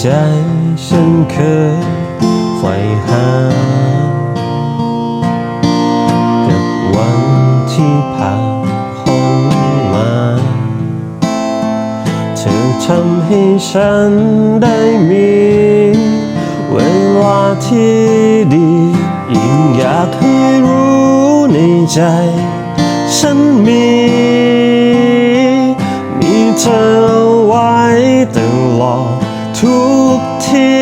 ใจฉันเคยใฝ่หา กับวันที่ผ่านพ้นมา เธอทำให้ฉันได้มี เวลาที่ดียิ่งอยากให้รู้ในใจ ฉันมี มีเธอ ทุกที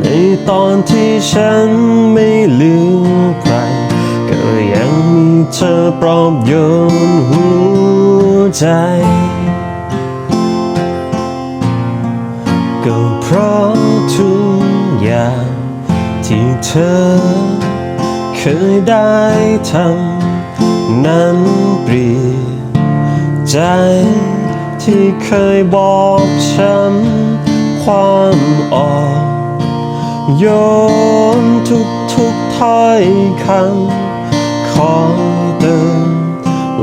ในตอนที่ฉันไม่ลืมใคร ก็ยังมีเธอปลอบโยนหัวใจ ก็เพราะทุกอย่างที่เธอเคยได้ทำนั้นเปลี่ยนใจ ที่เคยบอกฉันความอ่อนโยนทุกทุกๆถ้อยคำขอเติม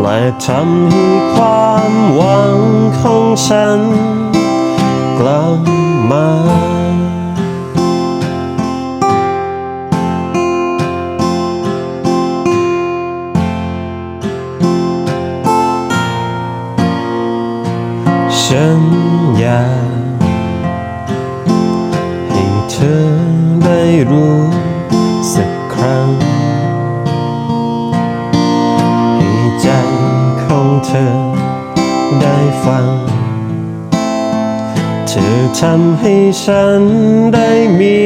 และทำให้ความหวังของฉันกลับมา ฉันอยากให้เธอได้รู้สักครั้ง ให้ใจของเธอได้ฟัง เธอทำให้ฉันได้มี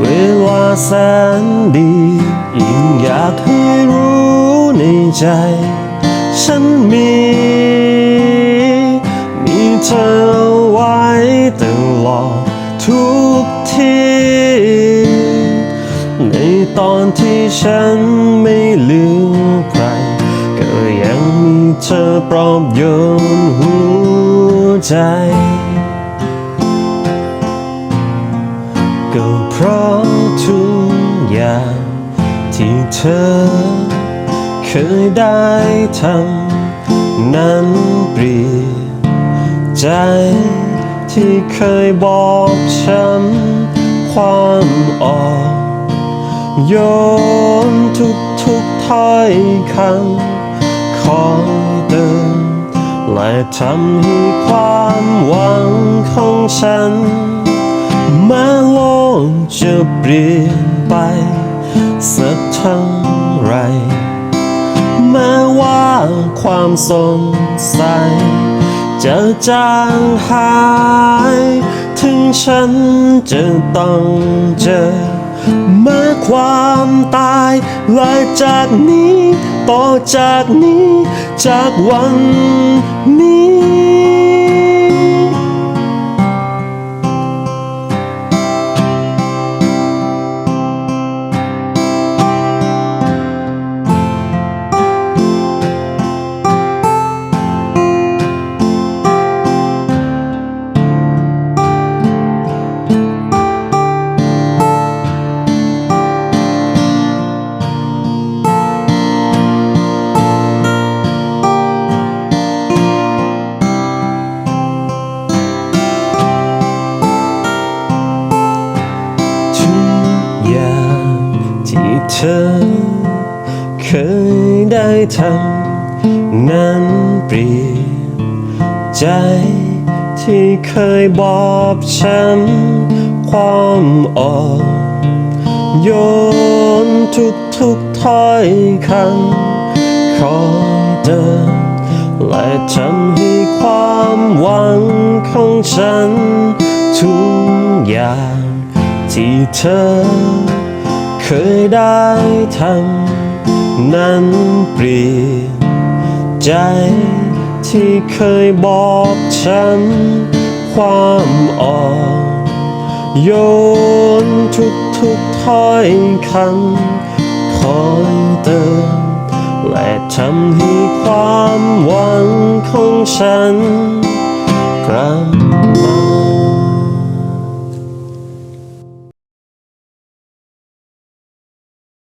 เวลาแสนดียิ่งอยากให้รู้ในใจ ฉันมีมี เธอไว้ตลอดทุกทีในตอนที่ฉันไม่ลืมใคร ก็ยังมีเธอปลอบโยนหัวใจก็เพราะทุกอย่างที่เธอเคยได้ทำนั้น ใจที่เคยบอกช้ำความอ่อนโยนทุกทุกๆถ้อยคำคอยเติมและทำให้ความหวังของฉันแม้โลกจะเปลี่ยนไปสักเท่าไรแม้ว่าความสงสัย จะจางหาย ถึงฉันจะต้องเจอเมื่อความตายและจากนี้ ต่อจากนี้ จากวันนี้ ยได้ทำนั้นเปลี่ยนใจที่เคยบอบช้ำความอ่อนโยนทุกทุกๆถ้อยคำคอยเดินและทำให้ความหวังของฉัน ทุกอย่างที่เธอเคยได้ทำ นั้นเปลี่ยนใจที่เคยบอกฉัน ความอ่อนโยนทุกทุกๆถ้อยคำคอยเติมและทำให้ความหวังของฉันกลับ